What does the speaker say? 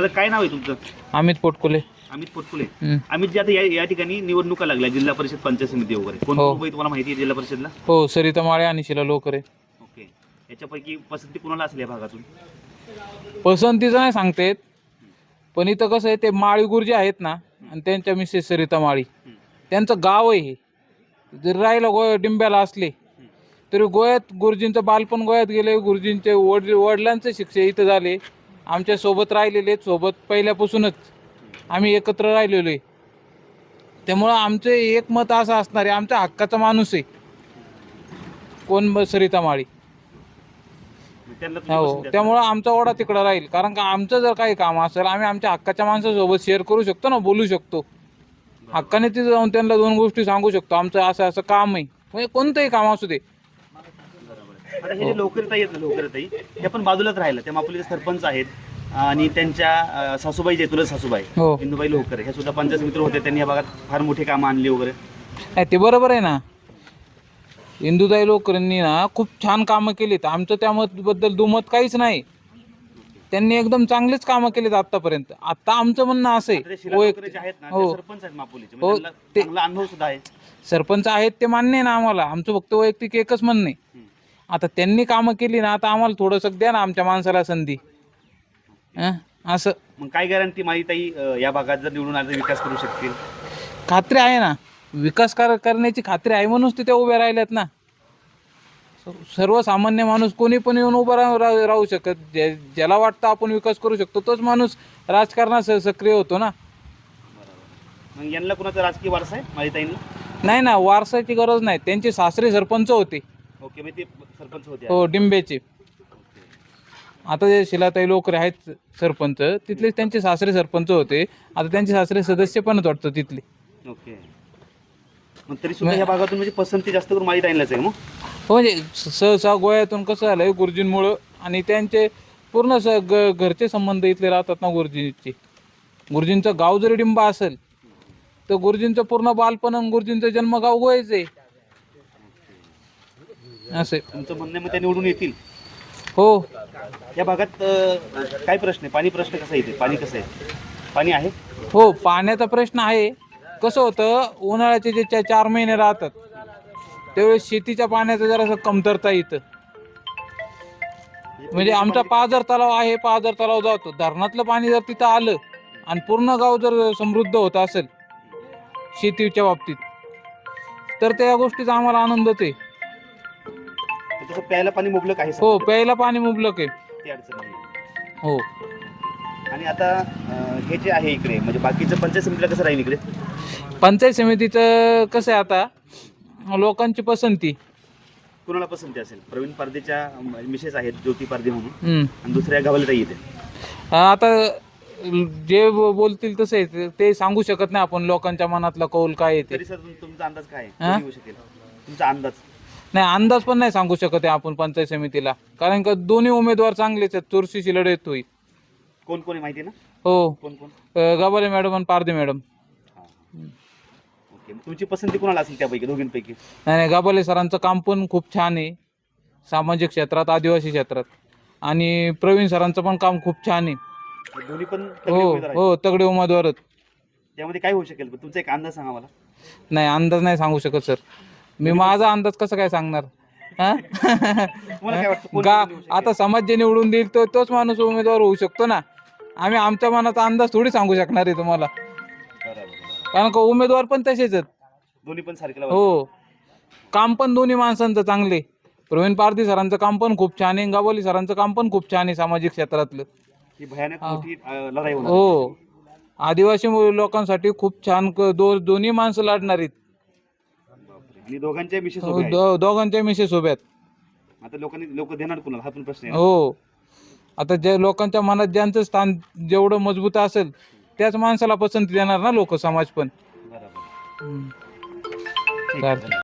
दादा काय नाव आहे तुमचं? अमित पोटकुले. अमित पोटकुले. अमित जे आता या या ठिकाणी निवडणुका लागल्या जिल्हा परिषद पंचायत समिती वगैरे. कोण हो. उभे तुम्हाला माहिती आहे जिल्हा परिषदला? हो सरिता माळे आणि शिला लोकरे ओके. याच्यापैकी पसंती कुणाला असेल या भागातून? पसंतीचं नाही सांगता पण इथं कसं आहे ते माळी गुरुजी आहेत ना आणि त्यांच्या मिसेस सरिता माळी. त्यांचं गाव आहे हे. जर राहिलं गो डिंब्याला असले तरी गोव्यात गुरुजींचं बालपण गोव्यात गेले गुरुजींचे वड वडिलांचे शिक्षण इथं झाले. आमच्यासोबत राहिलेले सोबत पहिल्यापासूनच. आम्ही एकत्र राहिलेलो आहे त्यामुळं आमचं एक मत असं असणार आहे आमच्या हक्काचा माणूस आहे. कोण सरिता माळी? हो. त्यामुळं आमचा ओढा तिकडं राहील. कारण का आमचं जर काही काम असेल आम्ही आमच्या हक्काच्या माणसासोबत शेअर करू शकतो ना बोलू शकतो. हक्काने तिथे जाऊन त्यांना दोन गोष्टी सांगू शकतो. आमचं असं असं काम आहे. म्हणजे कोणतंही काम असू दे. आता हे जे लोकरताई आहेत ना लोकरताई हे पण बाजूलाच राहिलं. त्या मापुलीचे सरपंच आहेत आणि त्यांच्या अं, सासूबाई जे तुला सासूबाई हो. इंदुबाई लोकर हे सुद्धा पंचायत मित्र होते. त्यांनी या भागात फार मोठी कामं आणली वगैरे. नाही, ते बरोबर आहे ना. इंदुताई लोकरांनी ना खूप छान कामं केलीत. आमचं त्याबद्दल दुमत काहीच नाही. त्यांनी एकदम चांगलेच कामं केलीत आतापर्यंत आता आमचं म्हणणं असं आता ते आहे शिला लोकरे जे वैयक्तिक आहेत ना हो. ते सरपंच आहेत मापुलीचे. हो, म्हणजे त्यांना ते- चांगला अनुभव सुद्धा आहे. सरपंच आहेत ते मान्य आहे ना आम्हाला. आमचं फक्त वैयक्तिक एकच म्हणणं आहे. हं. आता त्यांनी कामं केली ना आता आम्हाला थोडंसं द्या ना आमच्या माणसाला संधी. हं? असं. मग काय गॅरंटी माहिती या भागात जर निवडून आले तर विकास करू शकतील? खात्री आहे ना. विकास कर करण्याची खात्री आहे म्हणूनच तिथे उभे राहिलेत ना. स- सर्वसामान्य माणूस कोणी पण येऊन उभा राहू राहू- राहू शकत. ज्या- ज्याला वाटतं आपण विकास करू शकतो तोच माणूस राजकारणात स- सक्रिय होतो ना. मग यांना कुणाचा राजकीय वारसा आहे माहिताईंना नाही ना वारसाची गरज नाही. त्यांचे सासरे सरपंच होते. ओके मग ते सरपंच होते हो डिंबेचे आता जे शिलाताई लोकरे आहेत सरपंच तिथले त्यांचे सासरे सरपंच होते. आता त्यांचे सासरे सदस्य पण वाटतं तिथले. ओके. मग तरी सुद्धा या भागातून म्हणजे पसंती जास्त करून माहिताईंनाच आहे मग? हो म्हणजे सहसा गोव्यातून कसं झालंय गुरुजींमुळं आणि त्यांचे पूर्ण स ग घरचे संबंध इथले राहतात ना गुरुजींचे. गुरुजींचं गाव जरी डिंबा असेल तर गुरुजींचं पूर्ण बालपण आणि गुरुजींचं जन्मगाव गोव्याच आहे. असे. तुमचं म्हणणं आहे मग निवडून येतील. हो. या भागात अं, काय प्रश्न आहे? पाणी प्रश्न कसा येते पाणी कसं आहे? पाणी आहे? हो पाण्याचा प्रश्न आहे. कसं होतं उन्हाळ्याचे जे चा- चार महिने राहतात त्यावेळेस शेतीच्या पाण्याचं जरासं कमतरता येतं. म्हणजे आमचा पाझर तलाव आहे पाझर तलाव जातो. धरणातलं पाणी जर तिथं आलं आणि पूर्ण गाव जर समृद्ध होत असेल शेतीच्या बाबतीत तर त्या गोष्टीचा आम्हाला आनंदच आहे. तसं प्यायला पाणी मुबलक आहे हो प्यायला पाणी मुबलक आहे. ती अडचण नाही हो. आणि आता अं, हे जे आहे इकडे म्हणजे बाकीचं पंचायत समितीला कसं राहील इकडे? पंचायत समितीचं कसं आहे आता? लोकांची पसंती. कुणाला पसंती असेल? प्रवीण पारदेच्या मिसेस आहेत ज्योती पारदे म्हणून. हम्म. आणि दुसऱ्या गावाला येते. आता जे ब- बोलतील तसे आहे, ते- सांगू शकत नाही आपण लोकांच्या मनातला कौल काय आहे ते. तरी सर तुम- तुमचा अंदाज काय आहे? हा? कोण येऊ शकेल? तुमचा अंदाज. नाही अंदाज पण नाही सांगू शकत आहे आपण पंचायत समितीला. कारण का दोन्ही उमेदवार चांगलेच आहेत चुरशीची लढत होईल कोण कोण आहे माहिती आहे ना? हो. कोण कोण? अ, गबाले मॅडम आणि पारदे मॅडम. हा. ओके मग तुमची पसंती कोणाला असेल त्यापैकी दोघींपैकी? नाही नाही गबाले सरांचं काम पण खूप छान आहे. सामाजिक क्षेत्रात आदिवासी क्षेत्रात. आणि प्रवीण सरांचं पण काम खूप छान आहे. हे दोन्ही पण तगडे हो उमेदवार आहेत. हो तगडे उमेदवारच. त्यामध्ये काय होऊ शकेल? तुमचा एक अंदाज सांगा मला. नाही अंदाज नाही सांगू शकत सर. मी माझा अंदाज कसं काय सांगणार? हा? तुम्हाला काय वाटतं? कोण गा निवडून येऊ शकेल? आता समाज जे निवडून देईल तो तोच माणूस उमेदवार होऊ शकतो ना? आम्ही आमच्या मनाचा अंदाज थोडी सांगू शकणार आहे तुम्हाला. बरोबर, बरोबर. कारण का उमेदवार पण तसेच आहेत. दोन्ही पण सारखेला हो. काम पण दोन्ही माणसांचं चांगले. प्रवीण पारधी सरांचं काम पण खूप छान आहे. गावोली सरांचं काम पण खूप छान आहे सामाजिक क्षेत्रातलं. ही भयानक मोठी अं, लढाई होणार. हो. आदिवासी मु- लोकांसाठी खूप छान क- दो दोन्ही माणसं लढणार आहेत. आणि दोघांच्या मिसेस हो, दो- दोघांच्या मिसेस उभ्यात आता लोकांनी लोक देणार कुणाला? हा पण प्रश्न आहे हो. आता ज्या लोकांच्या मनात ज्यांचं स्थान जेवढं मजबूत असेल त्याच माणसाला पसंती देणार ना लोक समाज पण. बरोबर. हम्म. ठीक आहे, चालतंय.